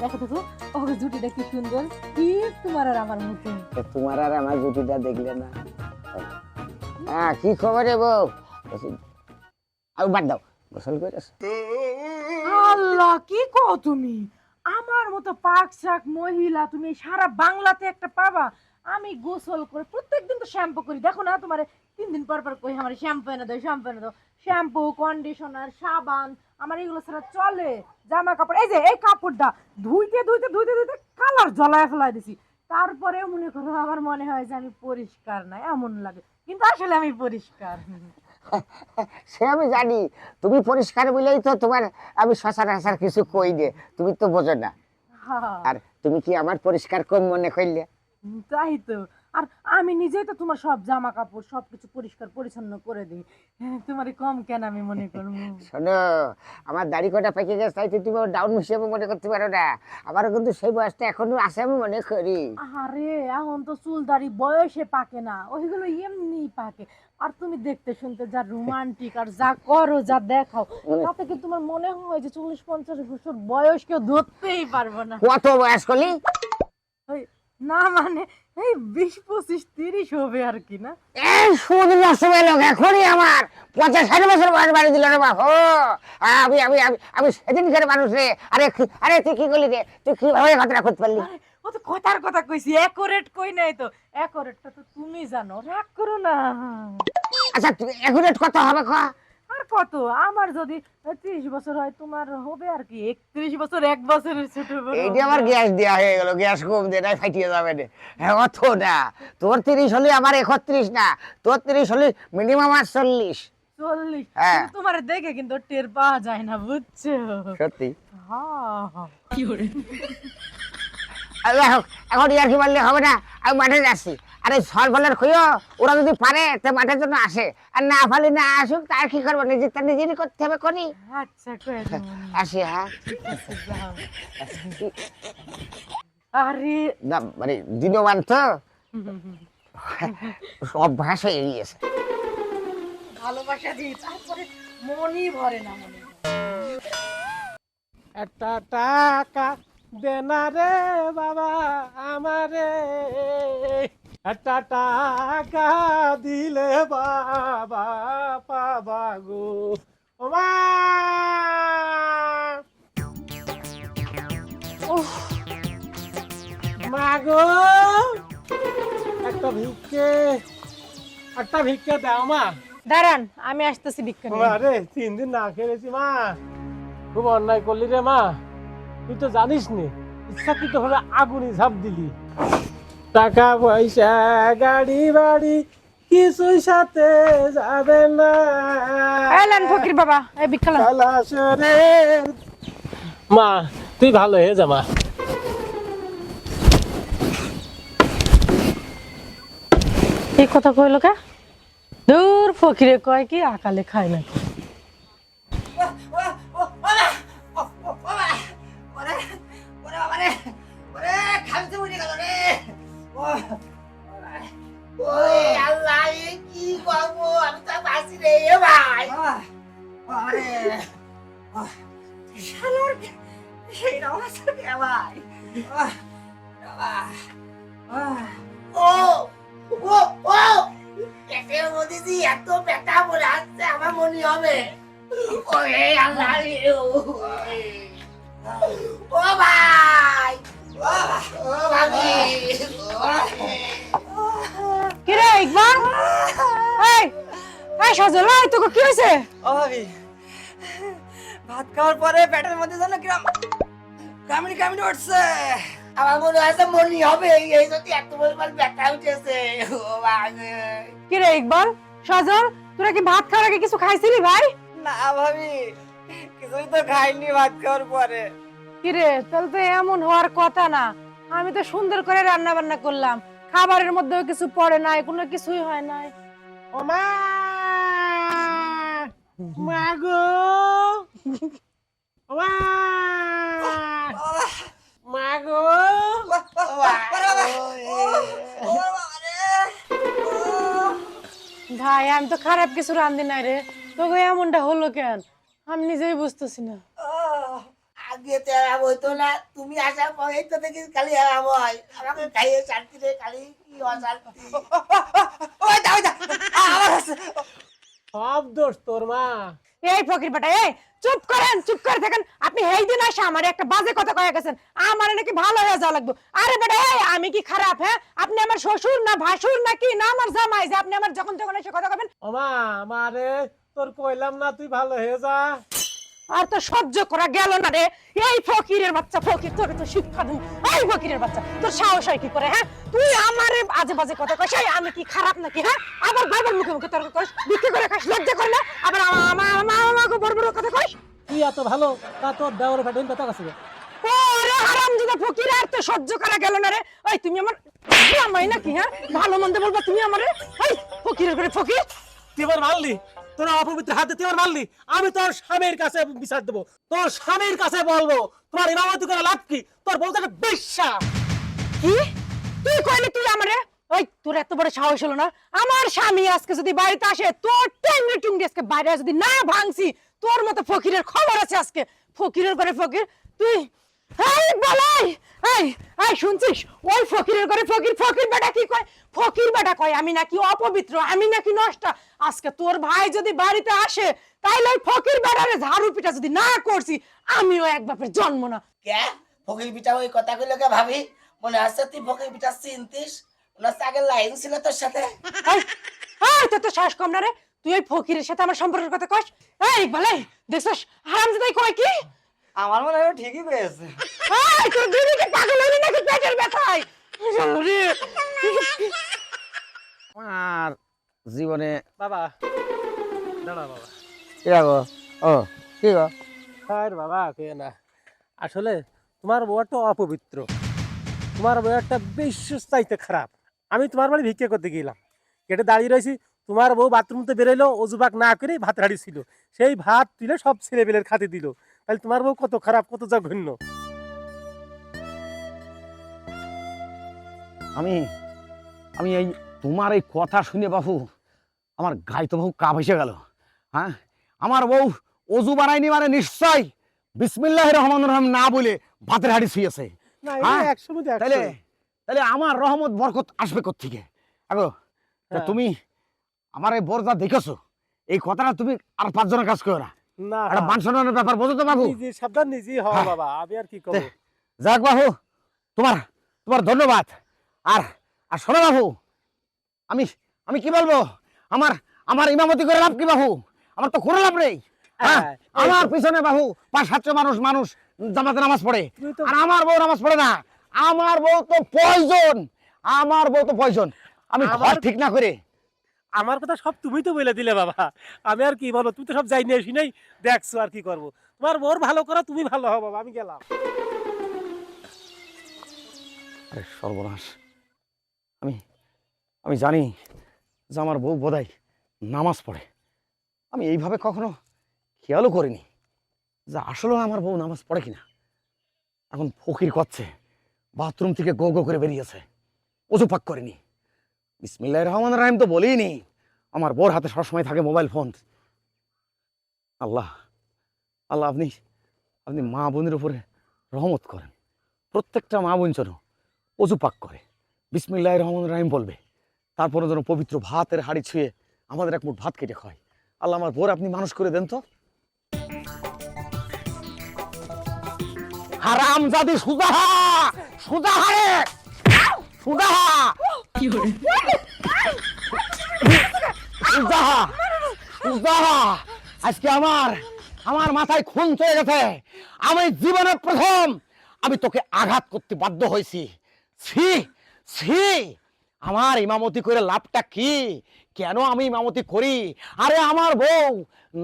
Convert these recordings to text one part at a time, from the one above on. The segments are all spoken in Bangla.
দেখো দেখো ও জুটিটা কি সুন্দর। কি তোমার আর আমার মতো তোমার আর আমার জুটিটা দেখলে না। হ্যাঁ কি খবর রে বউ? আর বাদ দাও। গোসল করেছ আল্লাহ কি কও তুমি? আমার মতো পাক শাক মহিলা তুমি সারা বাংলাতে একটা পাবা। আমি গোসল করে প্রত্যেকদিন তো শ্যাম্পু করি। দেখো না তোমার তিন দিন পর পর কই আমার শ্যাম্পু এনে দাও শ্যাম্পু এনে দাও। শ্যাম্পু কন্ডিশনার সাবান আমার এগুলো ছাড়া চলে। জামা কাপড় এই যে এই কাপড়টা ধুইতে ধুইতে ধুইতে ধুইতে কালার জ্বলায় ফেলাই দিছি। তারপরেও মনে করো আমার মনে হয় যে আমি পরিষ্কার না এমন লাগে। কিন্তু আসলে আমি পরিষ্কার। সে আমি জানি তুমি পরিষ্কার বলেই তো তোমার আমি সচরাচর কিছু কই দে তুমি তো বোঝো না। হ্যাঁ। আর তুমি কি আমার পরিষ্কার কম মনে করলে? তাই তো। আর আমি নিজেই তো তোমার সব জামা কাপড় সবকিছু পরিষ্কার পরিচ্ছন্ন করে দিই। হ্যাঁ, তোমারে কম কেন আমি মনে করব? শোনো আমার দাড়ি কটা পেকে গেছে তাই তুমি ডাউন হিসেবে মনে করতে পারো না। আমারও কিন্তু সেই বয়সটা এখনও আছে আমি মনে করি। আরে এখন তো চুল দাড়ি বয়সে পাকে না ওইগুলো এমনি পাকে। আর তুমি দেখতে শুনতে যা রোমান্টিক আর যা করো যা দেখাও মানে- তাতে কি তোমার মনে হয় যে চল্লিশ পঞ্চাশ বছর বয়স কেউ ধরতেই পারব না? কত বয়স করলি? না মানে এই বিশ পঁচিশ তিরিশ হবে আর কি না? এই শুধু হয়ে লোক এখনই আমার পঞ্চাশ ষাট বছর বয়স বাড়ি দিল রে ও আমি আমি আমি আমি সেদিনকার মানুষ রে। আরে আরে তুই কি করলি রে? তুই কীভাবে কথাটা করতে পারলি? ও তো কথার কথা কইছি একরেট কই নাই তো? একরেটটা তো তুমি জানো রাগ করো না। আচ্ছা তুই একুরেট কত হবে ক? আর কত? আমার যদি ত্রিশ বছর হয় তোমার হবে আর কি? একত্রিশ বছর এক বছরের ছোট বড় এইটা আমার গ্যাস দেওয়া হয়ে গেল গ্যাস কম দিয়ে নাই ফাটিয়ে যাবে রে হ্যাঁ অত না। তোর তিরিশ হলে আমার একত্রিশ না। তোর তিরিশ হলে মিনিমাম আর চল্লিশ। চল্লিশ? হ্যাঁ। তোমার দেখে কিন্তু টের পাওয়া যায় না বুঝছ? সত্যি। হ্যাঁ। এখন ইয়ার কি মারলে হবে না? আমি মাঠে যাচ্ছি। আরে সর ফলের খুঁয়ো ওরা যদি পারে তো মাঠের জন্য আসে। আর না পারলে না আসুক তার কি করব? নিজের তা নিজেরই করতে হবে করি আচ্ছা আসি হ্যাঁ। আরে না মানে দিনমান তো। অভ্যাস হয়ে গিয়েছে। ভালোবাসা দিই তারপরে মনই ভরে না মনে একটা টাকা দেনা রে বাবা আমারে। টাকা দিলে বাবা পাবা গো। ও মা! উফ, মা গো! একটা ভিক্ষে একটা ভিক্ষে দাও মা। দাঁড়ান আমি আসতেছি বিজ্ঞান মা রে তিন দিন না খেয়েছি মা। খুব অন্যায় করলি রে মা। তুই তো জানিস নি ইচ্ছাকৃত ভাবে আগুনি ঝাঁপ দিলি। টাকা পয়সা গাড়ি বাড়ি কিছুই সাথে যাবে না। এলেন ফকির বাবা এই মা তুই ভালো হয়ে যা মা। এই কথা কইলো কে? দূর ফকিরে কয় কি আকালে খায় না এত ব্যথা বলে আসছে আমার মনে হবে। ওরে আল্লাহ ও ও ভাই ও ভাবি কি রে ইকবাল? এই এই সজল তোকে কি হয়েছে? ও ভাবি ভাত খাওয়ার পরে পেটের মধ্যে যেন কিরম কামিনি কামিনি উঠছে। আমার মনে হয় যে মনি হবে এই যদি এত পরিমাণ ব্যথা উঠেছে কি রে ইকবাল? সজল তোরা কি ভাত খাওয়ার আগে কিছু খাইছিলি ভাই? না ভাবি কিছুই তো খাইনি ভাত খাওয়ার পরে। কি রে তাহলে তো এমন হওয়ার কথা না। আমি তো সুন্দর করে রান্না বান্না করলাম। খাবারের মধ্যেও কিছু পড়ে নাই কোনো কিছুই হয় নাই। ও মা মা গো ও মা মা গো ভাই আমি তো খারাপ কিছু রান্ধি নাই রে। তোকে এমনটা হলো কেন? আমি নিজেই বুঝতেছি না। ভাগ্যে তো আরাম হইতো না। তুমি আসার পরেই তো দেখি খালি আরাম হয়। আমাকে খাইয়ে শান্তি রে খালি কি অশান্তি। ওই দা ওই দা। আবার সব দোষ তোর মা। এই ফকির বেটা, এই, চুপ করেন, চুপ করে থাকেন। আপনি এই দিন আসে আমার একটা বাজে কথা কয়ে গেছেন। আমার নাকি ভালো হয়ে যাওয়া লাগবে। আরে বেটা, এই, আমি কি খারাপ হ্যাঁ? আপনি আমার শ্বশুর না ভাসুর নাকি না আমার জামাই? যে আপনি আমার যখন তখন এসে কথা কবেন ওমা, আমারে তোর কইলাম না তুই ভালো হয়ে যা। আর তো সহ্য করা গেল না রে। এই ফকিরের বাচ্চা ফকির তোকে তো শিক্ষা দিন এই ফকিরের বাচ্চা তোর সাহস হয় কি করে হ্যাঁ? তুই আমার আজে বাজে কথা কইস আমি কি খারাপ নাকি হ্যাঁ? আবার বাইবেল মুখে মুখে তর্ক করিস বিক্রি করে খাস লজ্জা করে না? আবার আমার আমার আমাকে বড় বড় কথা কইস? তুই এত ভালো? তা তোর দেওয়ার ফ্যাটেন কথা কাছে ওরে হারামজাদা ফকির আর তো সহ্য করা গেল না রে। ওই তুমি আমার জামাই নাকি হ্যাঁ? ভালো মন্দ বলবা তুমি আমারে? এই ফকিরের করে ফকির। তুই এবার মারলি? তোর অপবিত্র হাতে তুই মারলি, আমি তোর স্বামীর কাছে বিচার দেবো, তোর স্বামীর কাছে বলব, তোমার ইমামতি করে লাভ কি? তোর বলতে বিশ্বাস। কি? তুই কইলি তুই আমারে? ওই, তোর এত বড় সাহস হলো না? আমার স্বামী আজকে যদি বাড়িতে আসে, তোর ট্যাংরি টুংরি আজকে বাইরে যদি না ভাঙছি, তোর মতো ফকিরের খবর আছে আজকে। ফকিরের ঘরে ফকির, তুই এই বলাই! এই এই শুনছিস? ওই ফকিরের ঘরে ফকির ফকির বেটা কি কয়? ফকির বেটা কয় আমি নাকি অপবিত্র আমি নাকি নষ্ট। আজকে তোর ভাই যদি বাড়িতে আসে তাইলে ওই ফকির বেটারে ঝাড়ু পিটা যদি না করছি আমিও এক বাপের জন্ম না। কে? ফকির ওই কথা কইলো কে ভাবি? মনে আছে তুই ফকির চিনতিস? আগের লাইন ছিল তোর সাথে? এই, তোর তো শ্বাস কম না রে। তুই ওই ফকিরের সাথে আমার সম্পর্কের কথা কস। এই বলে দেখছস? হারাম দাদাই কয় কি? আমার মনে হয় ঠিকই পেয়েছে। তোর দিদি পাগল হইলি নাকি পেটের ব্যথায়? আর। জীবনে বাবা দাঁড়া বাবা। এরা গো? ও কি গো? আর বাবা কে না? আসলে তোমার বউটা অপবিত্র। তোমার বউটা বিশ্বাস চাইতে খারাপ। আমি তোমার বাড়ি ভিক্ষে করতে গেলাম। কেটে দাঁড়িয়ে রয়েছি। তোমার বউ বাথরুম তো বেরোলো অজুবাক না করে ভাত হাড়ি ছিল সেই ভাত তুলে সব ছেলেবেলের খাতে দিল। তাহলে তোমার বউ কত খারাপ কত জঘন্য আমি আমি এই তোমার এই কথা শুনে বাবু আমার গায়ে তো বহু কাপ এসে গেল হ্যাঁ? আমার বউ অজু বানায়নি মানে নিশ্চয় বিসমিল্লাহ রহমান রহম না বলে ভাতের হাড়ি শুয়েছে হ্যাঁ, তাহলে তাহলে আমার রহমত বরকত আসবে কোথেকে আগো হ্যাঁ। তুমি আমার এই বর যা দেখেছ? এই কথাটা তুমি আর পাঁচজনের কাজ করো না। না একটা মান সম্মানের ব্যাপার বোঝো তো বাবু। নিজে সাবধান নিজেই হও। বাবা আমি আর কি করব? যাক বাবু তোমার তোমার ধন্যবাদ। আর আর শোনো বাবু আমি আমি কি বলব? আমার আমার ইমামতি করে লাভ কি বাবু? আমার তো লাভ নেই। হ্যাঁ, হ্যাঁ, আমার পিছনে বাবু পাঁচ সাতশো মানুষ মানুষ জামাতে নামাজ পড়ে। আর আমার বউ নামাজ পড়ে না। আমার বউ তো পয়জন আমার বউ তো পয়জন আমি ঘর ঠিক না করে। আমার কথা সব তুমি তো বলে দিলে বাবা। আমি আর কি বলো, তুমি তো সব যাই নিয়ে নাই। দেখছ আর কি করব। তোমার বোর ভালো করো, তুমি ভালো হও বাবা, আমি গেলাম। আরে সর্বনাশ। আমি আমি জানি যে আমার বউ বোধহয় নামাজ পড়ে। আমি এইভাবে কখনো খেয়ালও করিনি যে আসলে আমার বউ নামাজ পড়ে কিনা। এখন ফকির করছে, বাথরুম থেকে গো গো করে বেরিয়েছে। অজু পাক করেনি। বিসমিল্লাহ রহমান রাহিম তো বলিনি। আমার বউর হাতে সবসময় থাকে মোবাইল ফোন। আল্লাহ আল্লাহ আপনি আপনি মা বোনের উপরে রহমত করেন। প্রত্যেকটা মা বোন যেন অজু পাক করে। বিসমিল্লাহ রহমান রাহিম বলবে। তারপরে যেন পবিত্র ভাতের হাড়ি ছুঁয়ে আমাদের এক মুঠ ভাত কেটে খায়। আল্লাহ আমার বোর আপনি মানুষ করে দেন তো। হারাম জাদি সুজাহা সুজাহা রে আজকে আমার আমার মাথায় খুন চলে গেছে। আমি জীবনের প্রথম আমি তোকে আঘাত করতে বাধ্য হয়েছি। ছি ছি। আমার ইমামতি করে লাভটা কি? কেন আমি ইমামতি করি? আরে আমার বউ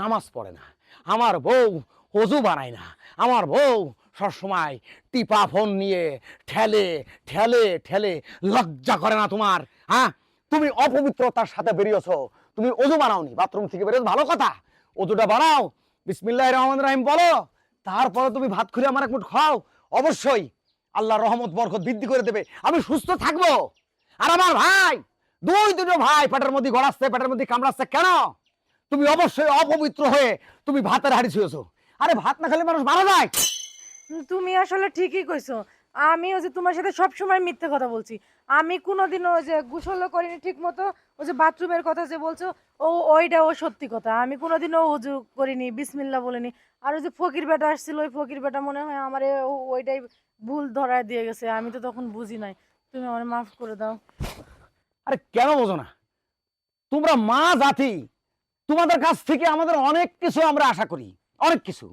নামাজ পড়ে না। আমার বউ অজু বানায় না। আমার বউ সবসময় টিপা ফোন নিয়ে ঠেলে ঠেলে ঠেলে লজ্জা করে না তোমার হ্যাঁ? তুমি অপবিত্রতার সাথে বেরিয়েছো। তুমি অজু বানাওনি, বাথরুম থেকে বেরিয়েছো ভালো কথা। অজুটা বানাও। বিসমিল্লাহ রহমান রাহিম বলো। তারপরে তুমি ভাত খুলে আমার এক মুঠ খাও। অবশ্যই আল্লাহ রহমত, বরকত বৃদ্ধি করে দেবে। আমি সুস্থ থাকব। আর আমার ভাই, দুই দুটো ভাই পেটের মধ্যে গড়াচ্ছে, পেটের মধ্যে কামড়াচ্ছে কেন? তুমি অবশ্যই অপবিত্র হয়ে তুমি ভাতের হাড়ি ছুঁয়েছো। আরে ভাত না খেলে মানুষ মারা যায়। তুমি আসলে ঠিকই কইছো। আমি ওই যে তোমার সাথে সব সময় মিথ্যে কথা বলছি। আমি কোনোদিনও ওই যে গোসলও করিনি ঠিক মতো ওই যে বাথরুমের কথা যে বলছো, ও ওইটা ও সত্যি কথা। আমি কোনোদিনও উজু করিনি বিসমিল্লা বলিনি। আর ওই যে ফকির বেটা আসছিল, ওই ফকির বেটা মনে হয় আমার ওইটাই ভুল ধরায় দিয়ে গেছে, আমি তো তখন বুঝি নাই। তুমি আমার মাফ করে দাও। আরে কেন বোঝো না? তোমরা মা জাতি, তোমাদের কাছ থেকে আমাদের অনেক কিছু আমরা আশা করি, অনেক কিছু।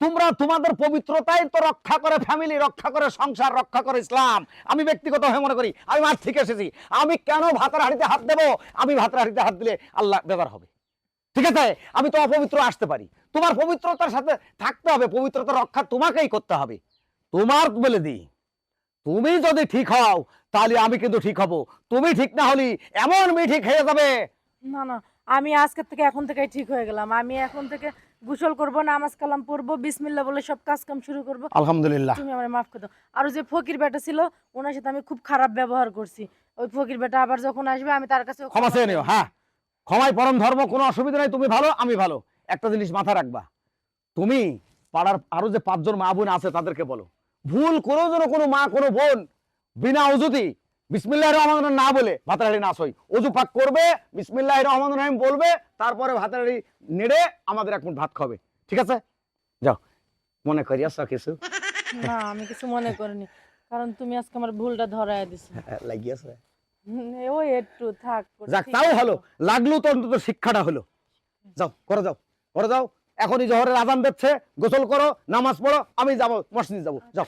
তোমরা তোমাদের পবিত্রতাই তো রক্ষা করে ফ্যামিলি রক্ষা করে সংসার, রক্ষা করে ইসলাম। আমি ব্যক্তিগত হয়ে মনে করি, আমি মাঠ থেকে এসেছি। আমি কেন ভাতের হাড়িতে হাত দেবো? আমি ভাতের হাড়িতে হাত দিলে আল্লাহ বেদার হবে। ঠিক আছে? আমি তো অপবিত্র আসতে পারি। তোমার পবিত্রতার সাথে থাকতে হবে। পবিত্রতা রক্ষা তোমাকেই করতে হবে। তোমার বলে দিই তুমি যদি ঠিক হও, তাহলে আমি কিন্তু ঠিক হব। তুমি ঠিক না হলি এমন মিঠি খেয়ে যাবে। না না, আমি আজকের থেকে এখন থেকেই ঠিক হয়ে গেলাম। আমি এখন থেকে গোসল করব নামাজ কালাম পড়ব বিসমিল্লা বলে সব কাজ কাম শুরু করব। আলহামদুলিল্লাহ। তুমি আমার মাফ করে দাও। আর যে ফকির বেটা ছিল ওনার সাথে আমি খুব খারাপ ব্যবহার করছি। ওই ফকির বেটা আবার যখন আসবে আমি তার কাছে ক্ষমা চেয়ে নিও হ্যাঁ। ক্ষমায় পরম ধর্ম কোনো অসুবিধা নাই তুমি ভালো আমি ভালো। একটা জিনিস মাথা রাখবা। তুমি পাড়ার আরও যে পাঁচজন মা বোন আছে তাদেরকে বলো। ভুল করেও যেন কোনো মা কোনো বোন বিনা অজুতি বিসমিল্লাহ রহমান না বলে ভাতারাড়ি না সই। অজু পাক করবে বিসমিল্লাহ রহমান রহিম বলবে তারপরে ভাতারাড়ি নেড়ে আমাদের এক মুঠ ভাত খাবে। ঠিক আছে? যাও। মনে করি আসা কিছু। না আমি কিছু মনে করিনি। কারণ তুমি আজকে আমার ভুলটা ধরায় দিছো। লাগিয়েছে হুম, ওই একটু থাক যাক তাও। হলো। লাগল তো অন্তত শিক্ষাটা হলো। যাও করে যাও। করে যাও। এখনই জহরের আজান দিচ্ছে। গোসল করো নামাজ পড়ো আমি যাব মসজিদ যাব। যাও।